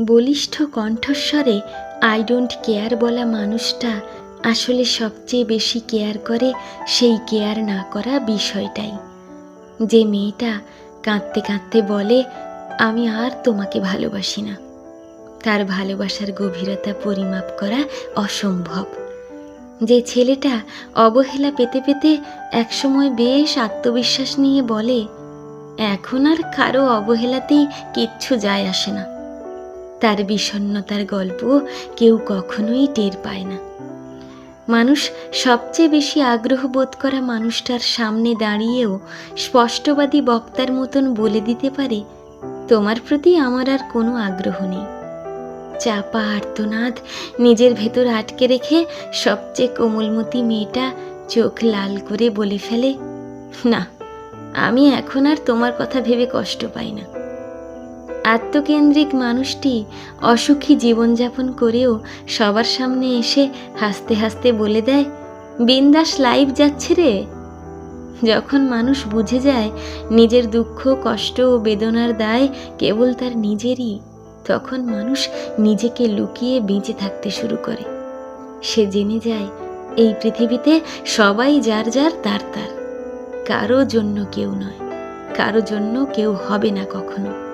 বলিষ্ঠ কণ্ঠস্বরে I don't care বলা মানুষটা আসলে সবচেয়ে বেশি কেয়ার করে সেই কেয়ার না করা বিষয়টাই। যে মেয়েটা কাঁদতে কাঁদতে বলে, আমি আর তোমাকে ভালোবাসি না। তার ভালোবাসার গভীরতা পরিমাপ করা অসম্ভব। যে ছেলেটা অবহেলা পেতে পেতে একসময় বেশ আত্মবিশ্বাস নিয়ে বলে, এখন আর কারও অবহেলাতেই কিচ্ছু যায় আসে না। তার বিষণ্ণতার গল্প কেউ কখনোই টের পায় না। মানুষ সবচেয়ে বেশি আগ্রহ বোধ করা মানুষটার সামনে দাঁড়িয়েও স্পষ্টবাদী বক্তার মতন বলে দিতে পারে, তোমার প্রতি আমার আর কোনো আগ্রহ নেই। চাপা আর্তনাদ নিজের ভেতর আটকে রেখে সবচেয়ে কোমলমতি মেয়েটা চোখ লাল করে বলে ফেলে, না, আমি এখন আর তোমার কথা ভেবে কষ্ট পাই না। আত্মকেন্দ্রিক মানুষটি অসুখী জীবনযাপন করেও সবার সামনে এসে হাসতে হাসতে বলে দেয়, বিন্দাস লাইভ যাচ্ছে রে। যখন মানুষ বুঝে যায় নিজের দুঃখ, কষ্ট ও বেদনার দায় কেবল তার নিজেরই, তখন মানুষ নিজেকে লুকিয়ে বেঁচে থাকতে শুরু করে। সে জেনে যায়, এই পৃথিবীতে সবাই যার যার তার তার। কারও জন্য কেউ নয়, কারও জন্য কেউ হবে না কখনো।